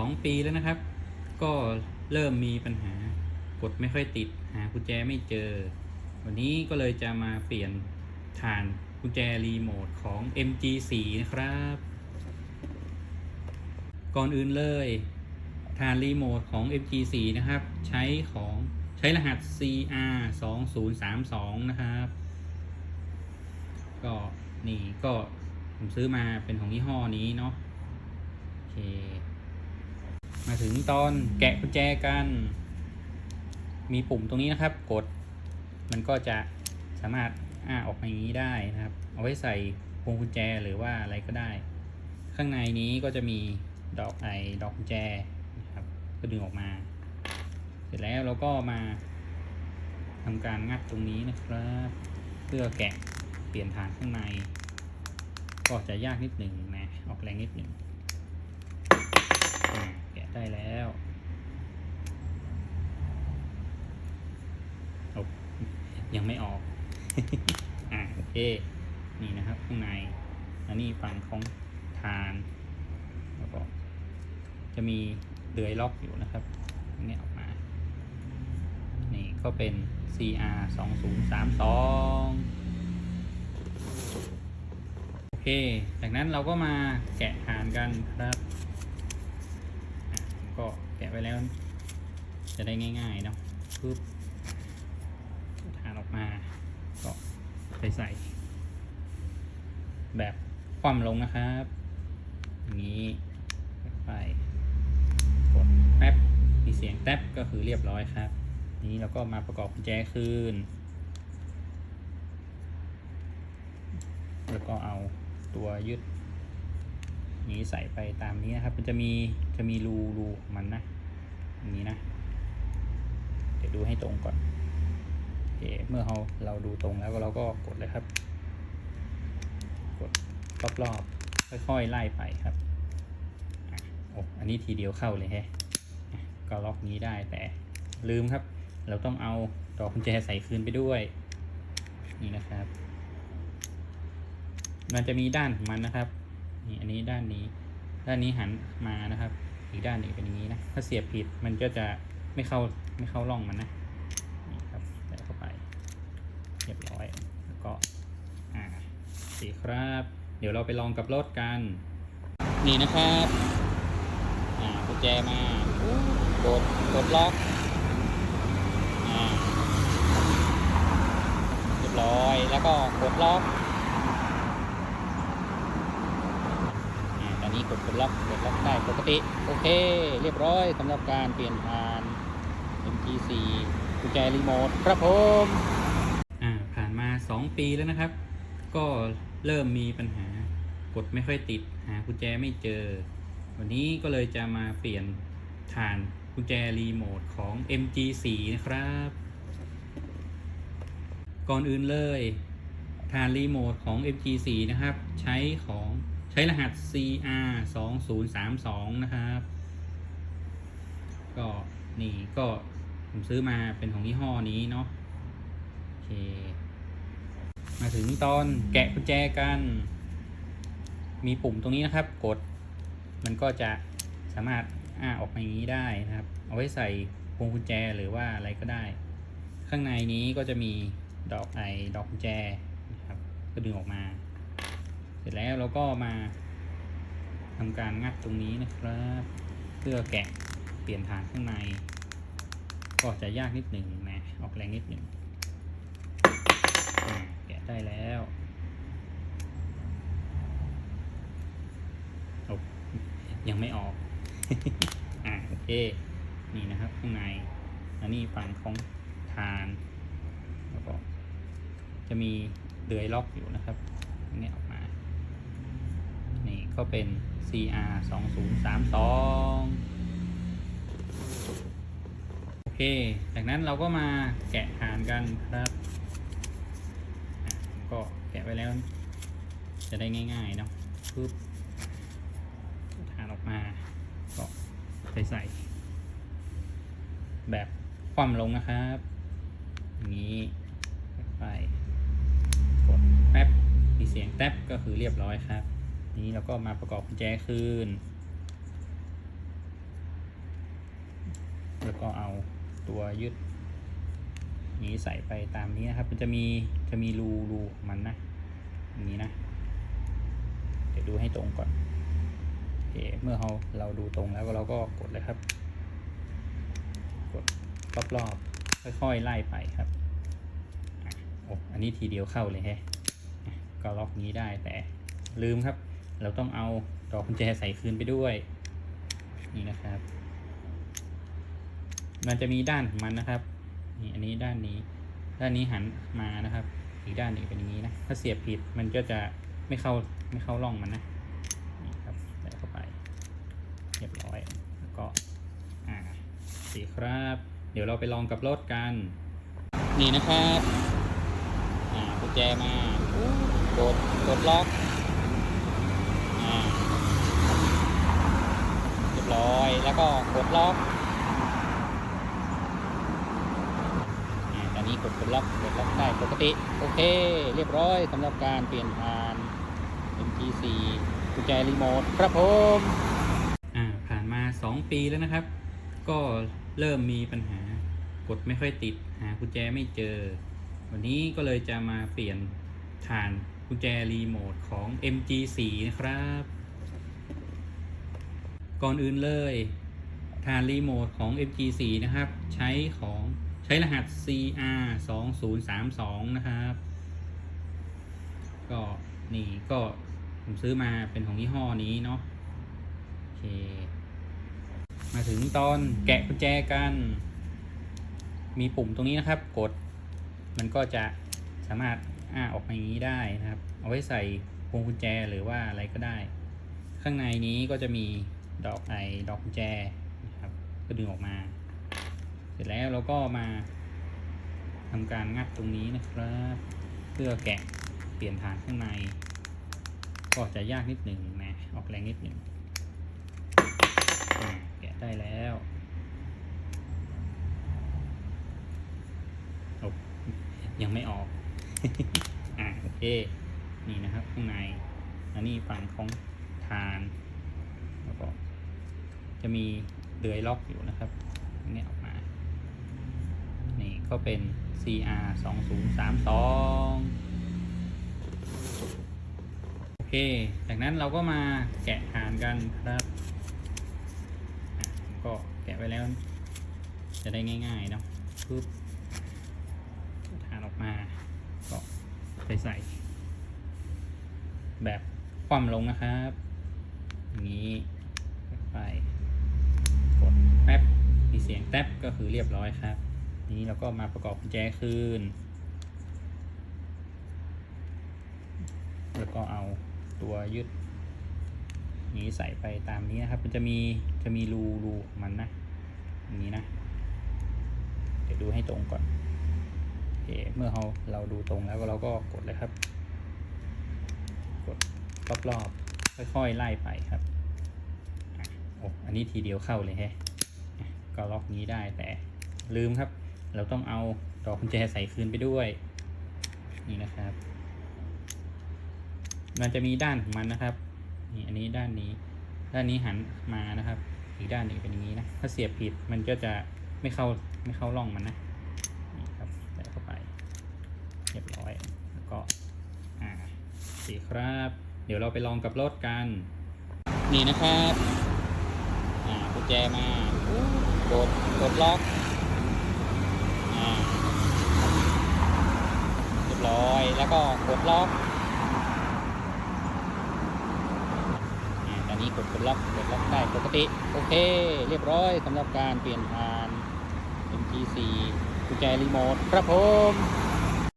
2 ปีแล้วนะครับ ก็เริ่มมีปัญหากดไม่ค่อยติด หากุญแจไม่เจอ วันนี้ก็เลยจะมาเปลี่ยนฐานกุญแจรีโมทของ MG4 นะครับ ก่อนอื่นเลยฐานรีโมทของ MG4 นะครับ ใช้ของใช้รหัส CR 2032นะครับ ก็นี่ก็ผมซื้อมาเป็นของยี่ห้อนี้เนาะโอเค มาถึงตอนแกะกุญแจกัน มีปุ่มตรงนี้นะครับ กด มันก็จะสามารถอ้าออกมาอย่างนี้ได้นะครับ เอาไว้ใส่พวงกุญแจหรือว่าอะไรก็ได้ ข้างในนี้ก็จะมีดอกไอดอกกุญแจนะครับ ก็ดึงออกมา เสร็จแล้วเราก็มาทำการงัดตรงนี้นะครับ เพื่อแกะเปลี่ยนฐานข้างใน ก็จะยากนิดหนึ่งนะ ออกแรงนิดหนึ่ง ได้แล้วโอ้ยังไม่ออก อ่าโอเค นี่นะครับข้างใน อันนี้ฝั่งของฐานแล้วก็จะมีเดือยล็อกอยู่นะครับนนี้ออกมา นี่ก็เป็น CR 2032โอเค จากนั้นเราก็มาแกะฐานกันครับ ก็แกะไว้แล้ว จะได้ง่ายๆเนาะปึ๊บฐานออกมา ก็ไปใส่ แบบคว่ำลงนะครับอย่างนี้ไปกดแป๊บมีเสียงแป๊บก็คือเรียบร้อยครับ นี้เราก็มาประกอบกุญแจคืน แล้วก็เอาตัวยึดนี้ใส่ไปตามนี้นะครับ มันจะมี จะมีรูรูมันนะอย่างนี้นะ เดี๋ยวดูให้ตรงก่อนโอเคเมื่อเราเราดูตรงแล้วเราก็กดเลยครับ กดรอบๆค่อยๆไล่ไปครับอะโอ้อันนี้ทีเดียวเข้าเลยฮะอะก็ล็อกนี้ได้แต่ลืมครับ เราต้องเอาดอกกุญแจใส่คืนไปด้วย นี่นะครับ มันจะมีด้านของมันนะครับนี่อันนี้ด้านนี้ ด้านนี้หันมานะครับ อีกด้านหนึ่งเป็นอย่างนี้นะ ถ้าเสียบผิดมันก็จะไม่เข้าไม่เข้าร่องมันนะนี่ครับใส่เข้าไปเรียบร้อยแล้วก็อ่าสีครับ เดี๋ยวเราไปลองกับรถกัน นี่นะครับอ่ากุญแจมากดกดล็อกอ่าเรียบร้อยแล้วก็กดล็อก อ่าตอนนี้ กดกดล็อกกดล็อกได้ปกติ โอเค เรียบร้อยสำหรับการเปลี่ยนผ่าน MG4 กุญแจรีโมทครับผมอ่าผ่านมา 2 ปีแล้วนะครับ ก็เริ่มมีปัญหากดไม่ค่อยติด หากุญแจไม่เจอ วันนี้ก็เลยจะมาเปลี่ยนฐานกุญแจรีโมทของ MG4 นะครับ ก่อนอื่นเลยฐานรีโมทของ MG4 นะครับ ใช้ของ ช้รหัส CR 2032นะครับ ก็นี่ก็ผมซื้อมาเป็นของยี่ห้อนี้เนาะโอเค มาถึงตอนแกะกุญแจกัน มีปุ่มตรงนี้นะครับ กด มันก็จะสามารถอ้าออกมาอย่างนี้ได้นะครับ เอาไว้ใส่พวงกุญแจหรือว่าอะไรก็ได้ ข้างในนี้ก็จะมีดอกไอดอกกุญแจนะครับ ก็ดึงออกมา ร็จแล้วเราก็มาทำการงัดตรงนี้นะครับ เพื่อแกะเปลี่ยนฐานข้างใน ก็จะยากนิดหนึ่งนะออกแรงนิดหนึ่งแกะได้แล้วยังไม่ออก อ่าโอเค นี่นะครับข้างใน อันนี้ฝั่งของฐาน แล้วก็จะมีเดือยล็อกอยู่นะครับอันนี้ออ ก็เป็น CR 2032โอเค จากนั้นเราก็มาแกะฐานกันครับก็แกะไว้แล้ว จะได้ง่ายๆเนาะปึ๊บฐานออกมา ก็ไปใส่แบบคว่ำลงนะครับอย่างนี้ไปกดแป๊บมีเสียงแป๊บก็คือเรียบร้อยครับ นี้เราก็มาประกอบกุญแจคืน แล้วก็เอาตัวยึดนี้ใส่ไปตามนี้นะครับ มันจะมีจะมีรูรูมันนะอย่างนี้นะ เดี๋ยวดูให้ตรงก่อนโอเคเมื่อเราเราดูตรงแล้วเราก็กดเลยครับ กดรอบๆค่อยๆไล่ไปครับโอ้อันนี้ทีเดียวเข้าเลยแฮะอะก็ล็อกนี้ได้แต่ลืมครับ เราต้องเอาดอกกุญแจใส่คืนไปด้วย นี่นะครับ มันจะมีด้านของมันนะครับ นี่อันนี้ด้านนี้ ด้านนี้หันมานะครับ อีกด้านหนึ่งเป็นอย่างนี้นะ ถ้าเสียบผิดมันก็จะไม่เข้าไม่เข้าร่องมันนะ นี่ครับใส่เข้าไป เรียบร้อย แล้วก็ อ่าสีครับ เดี๋ยวเราไปลองกับรถกัน นี่นะครับ อ่ากุญแจมา กด กดล็อก เรียบร้อยแล้วก็กดล็อกอ่าตอนนี้กดกดล็อกกดล็อกได้ปกติ โอเค เรียบร้อยสำหรับการเปลี่ยนผ่าน MG4 กุญแจรีโมทครับผมอ่าผ่านมา 2 ปีแล้วนะครับ ก็เริ่มมีปัญหากดไม่ค่อยติด หากุญแจไม่เจอ วันนี้ก็เลยจะมาเปลี่ยนฐาน กุญแจรีโมทของ MG4 นะครับ ก่อนอื่นเลยฐานรีโมทของ MG4 นะครับ ใช้ของใช้รหัส CR 2 0 3 2นะครับ ก็นี่ก็ผมซื้อมาเป็นของยี่ห้อนี้เนาะโอเค มาถึงตอนแกะกุญแจกัน มีปุ่มตรงนี้นะครับ กด มันก็จะสามารถ อ้าออกมาอย่างนี้ได้นะครับ เอาไว้ใส่พวงกุญแจหรือว่าอะไรก็ได้ ข้างในนี้ก็จะมีดอกไอดอกกุญแจนะครับ ก็ดึงออกมา เสร็จแล้วเราก็มาทำการงัดตรงนี้นะครับ เพื่อแกะเปลี่ยนฐานข้างใน ก็จะยากนิดหนึ่งนะออกแรงนิดหนึ่งแกะได้แล้วยังไม่ออก อ่าโอเค นี่นะครับข้างในอันนี้ฝั่งของฐานแล้วก็จะมีเดือยล็อกอยู่นะครับอันนี้ออกมา นี่ก็เป็น CR 2032โอเค จากนั้นเราก็มาแกะฐานกันครับก็แกะไว้แล้ว จะได้ง่ายๆเนาะปึ๊บฐานออกมา ใส่แบบคว่ำลงนะครับอย่างนี้ไปกดแป๊บมีเสียงแท็บก็คือเรียบร้อยครับ นี้เราก็มาประกอบกุญแจคืน แล้วก็เอาตัวยึด นี้ใส่ไปตามนี้นะครับ มันจะมีจะมีรูรูของมันนะอย่างนี้นะ เดี๋ยวดูให้ตรงก่อน เคเมื่อเราเราดูตรงแล้วเราก็กดเลยครับ กดรอบๆค่อยๆไล่ไปครับอะโอ้อันนี้ทีเดียวเข้าเลยแฮะอะก็ล็อกนี้ได้แต่ลืมครับ เราต้องเอาดอกกุญแจใส่คืนไปด้วย นี่นะครับ มันจะมีด้านของมันนะครับนี่อันนี้ด้านนี้ ด้านนี้หันมานะครับ อีกด้านหนึ่งเป็นอย่างนี้นะ ถ้าเสียบผิดมันก็จะไม่เข้าไม่เข้าร่องมันนะ นี่ครับใส่เข้าไป เรียบร้อย แล้ว ก็อ่าสีครับ เดี๋ยวเราไปลองกับรถกัน นี่นะครับอ่ากุญแจมากดกดล็อกอ่าเรียบร้อยแล้วก็กดล็อกอ่าตอนนี้กดกดล็อกกดล็อกได้ปกติ โอเค เรียบร้อยสำหรับการเปลี่ยนผ่าน MG4 กุญแจรีโมทครับผม